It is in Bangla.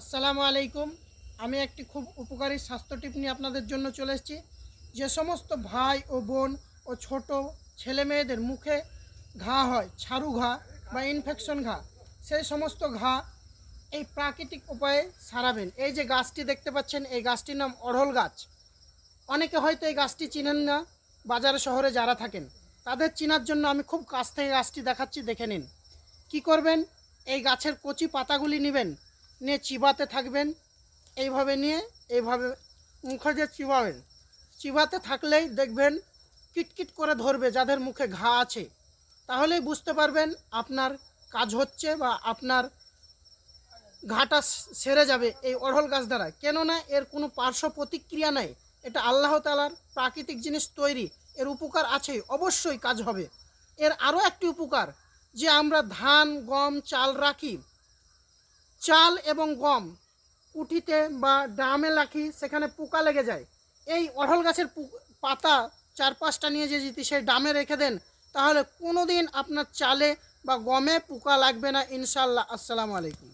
আসসালামু আলাইকুম। আমি একটি খুব উপকারী স্বাস্থ্য টিপ নিয়ে আপনাদের জন্য চলে এসেছি। যে সমস্ত ভাই ও বোন ও ছোট ছেলে মেয়েদের মুখে ঘা হয়, ছাড়ু ঘা বা ইনফেকশন ঘা, সেই সমস্ত ঘা এই প্রাকৃতিক উপায়ে সারাবেন। এই যে গাছটি দেখতে পাচ্ছেন, এই গাছটির নাম অড়হল গাছ। অনেকে হয়তো এই গাছটি চিনেন না, বাজারে শহরে যারা থাকেন, তাদের চেনার জন্য আমি খুব কাছ থেকে গাছটি দেখাচ্ছি, দেখে নিন। কি করবেন? এই গাছের কচি পাতাগুলি নেবেন নিয়ে চিবাতে থাকবেন। এইভাবে নিয়ে, এইভাবে মুখে দিয়ে চিবাবেন। চিবাতে থাকলেই দেখবেন কিটকিট করে ধরবে যাদের মুখে ঘা আছে। তাহলেই বুঝতে পারবেন আপনার কাজ হচ্ছে বা আপনার ঘাটা সেরে যাবে এই অড়হল গাছ দ্বারা। কেননা এর কোনো পার্শ্ব প্রতিক্রিয়া নাই। এটা আল্লাহ তালার প্রাকৃতিক জিনিস তৈরি। এর উপকার আছে অবশ্যই কাজ হবে। এর আরও একটি উপকার যে আমরা ধান, গম, চাল রাখি। চাল এবং গম কুটিতে বা ড্রামে রাখি সেখানে পোকা লেগে যায়। এই অঢল গাছের পাতা চার পাঁচটা নিয়ে যে যদি সেই ড্রামে রেখে দেন, তাহলে কোনো দিন আপনার চালে বা গমে পোকা লাগবে না ইনশাল্লাহ আসসালামু আলাইকুম।